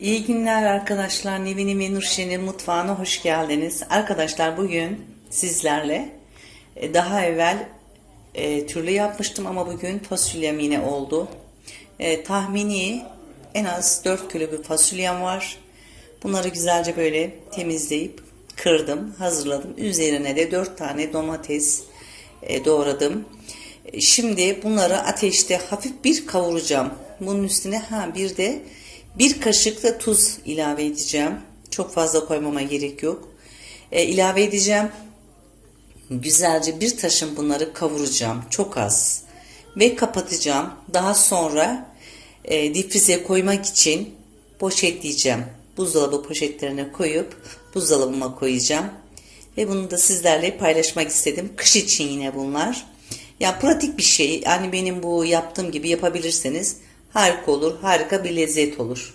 İyi günler arkadaşlar. Nevin'in ve Nurşen'in mutfağına hoş geldiniz. Arkadaşlar bugün sizlerle e, daha evvel e, türlü yapmıştım ama bugün fasulyem yine oldu. E, tahmini en az 4 kilo bir fasulyem var. Bunları güzelce böyle temizleyip kırdım, hazırladım. Üzerine de 4 tane domates e, doğradım. E, Şimdi bunları ateşte hafif bir kavuracağım. Bunun üstüne ha bir de bir kaşık da tuz ilave edeceğim. Çok fazla koymama gerek yok. E, ilave edeceğim. Güzelce bir taşın bunları kavuracağım. Çok az. Ve kapatacağım. Daha sonra e, difrize koymak için poşetleyeceğim. Buzdolabı poşetlerine koyup buzdolabıma koyacağım. Ve bunu da sizlerle paylaşmak istedim. Kış için yine bunlar. Ya pratik bir şey. Yani benim bu yaptığım gibi yapabilirseniz harika olur. Harika bir lezzet olur.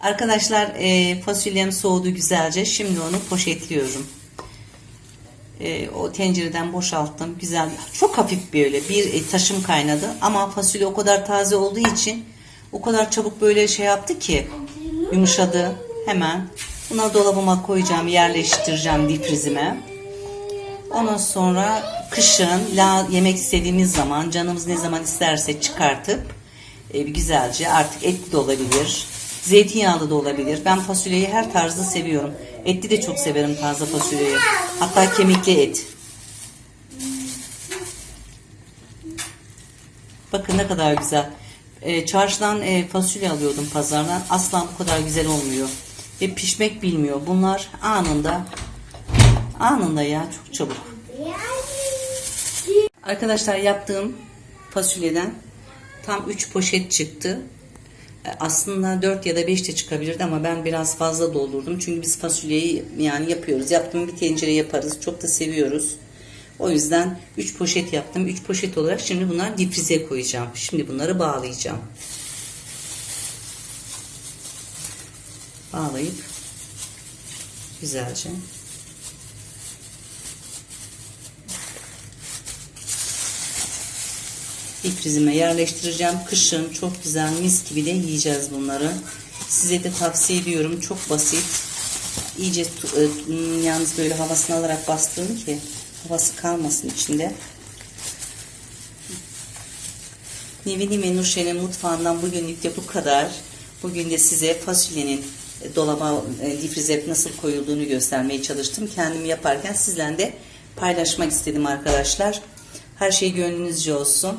Arkadaşlar e, fasulyem soğudu güzelce. Şimdi onu poşetliyorum. E, o tencereden boşalttım. Güzel. Çok hafif böyle bir e, taşım kaynadı. Ama fasulye o kadar taze olduğu için o kadar çabuk böyle şey yaptı ki yumuşadı. Hemen bunları dolabıma koyacağım, yerleştireceğim difrizime. Ondan sonra kışın la yemek istediğimiz zaman canımız ne zaman isterse çıkartıp e, güzelce artık etli de olabilir. Zeytinyağlı da olabilir. Ben fasulyeyi her tarzda seviyorum. Etli de çok severim taze fasulyeyi. Hatta kemikli et. Bakın ne kadar güzel. E, çarşıdan e, fasulye alıyordum pazardan. Asla bu kadar güzel olmuyor. Ve pişmek bilmiyor. Bunlar anında anında ya çok çabuk. Arkadaşlar yaptığım fasulyeden tam 3 poşet çıktı. E, Aslında 4 ya da 5 de çıkabilirdi ama ben biraz fazla doldurdum. Çünkü biz fasulyeyi yani yapıyoruz. Yaptığım bir tencere yaparız. Çok da seviyoruz. O yüzden 3 poşet yaptım. 3 poşet olarak şimdi bunları difrize koyacağım. Şimdi bunları bağlayacağım. Bağlayıp güzelce difrizime yerleştireceğim. Kışın çok güzel mis gibi de yiyeceğiz bunları. Size de tavsiye ediyorum. Çok basit. İyice e, m, yalnız böyle havasını alarak bastırın ki havası kalmasın içinde. Nevin ve Nurşen'in mutfağından bugünlük de bu kadar. Bugün de size fasulyenin e, dolaba e, difrize nasıl koyulduğunu göstermeye çalıştım. Kendim yaparken sizden de paylaşmak istedim arkadaşlar. Her şey gönlünüzce olsun.